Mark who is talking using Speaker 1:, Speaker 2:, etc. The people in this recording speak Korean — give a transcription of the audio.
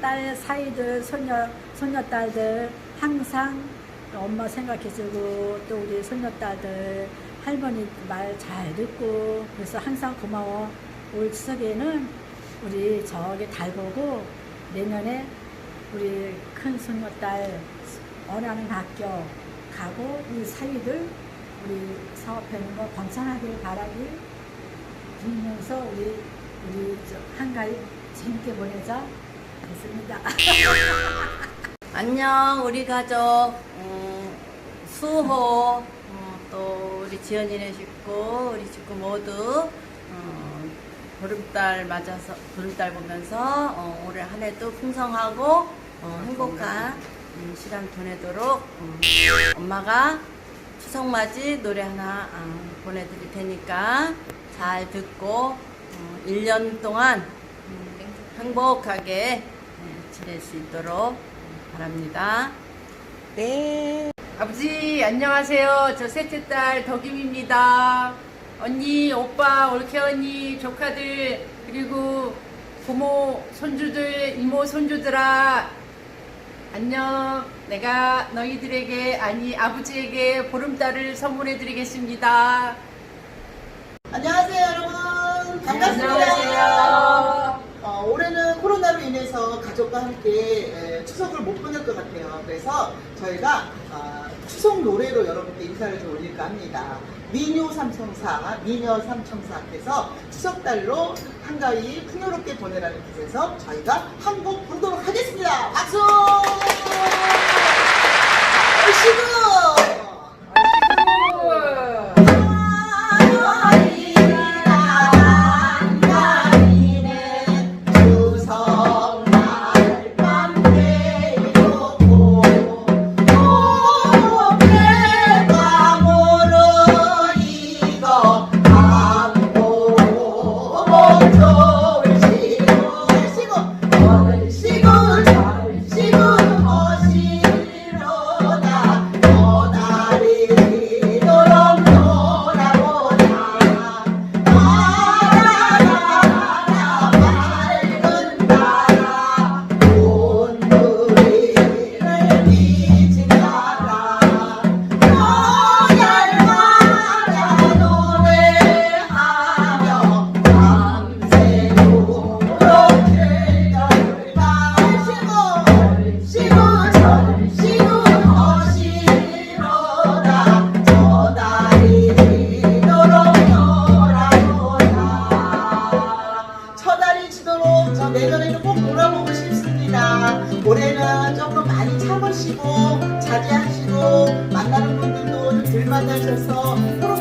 Speaker 1: 딸 사이들 손녀 손녀딸들 항상 엄마 생각해주고 또 우리 손녀딸들 할머니 말 잘 듣고 그래서 항상 고마워. 올 추석에는 우리 저기 달 보고 내년에 우리 큰 손녀딸 원하는 학교 가고 이 사위들 우리 사업하는 거 번창하길 바라길 빌면서 우리 우리 저 한가위 재밌게 보내자 됐습니다.
Speaker 2: 안녕 우리 가족. 음, 수호. 어, 또 우리 지연이네 식구 우리 식구 모두. 어, 보름달 맞아서 보름달 보면서 어, 올해 한 해도 풍성하고 어, 행복한 음, 시간 보내도록 음, 엄마가 추석 맞이 노래 하나 어, 보내드릴 테니까 잘 듣고 어, 1년 동안 음, 행복하게 네, 지낼 수 있도록 바랍니다.
Speaker 3: 네.
Speaker 4: 아버지 안녕하세요. 저 셋째 딸 덕임입니다. 언니, 오빠, 올케 언니, 조카들 그리고 고모 손주들, 이모 손주들아 안녕. 내가 너희들에게 아니 아버지에게 보름달을 선물해 드리겠습니다.
Speaker 3: 안녕하세요, 여러분. 반갑습니다.
Speaker 4: 안녕하세요.
Speaker 3: 함께 에, 추석을 못 보낼 것 같아요. 그래서 저희가 어, 추석 노래로 여러분께 인사를 좀 올릴까 합니다. 미녀 삼청사, 미녀 삼청사께서 추석달로 한가위 풍요롭게 보내라는 뜻에서 저희가 한 곡 부르도록 하겠습니다. 박수! 올해는 조금 많이 참으시고 자제하시고 만나는 분들도 좀덜 만나셔서 코로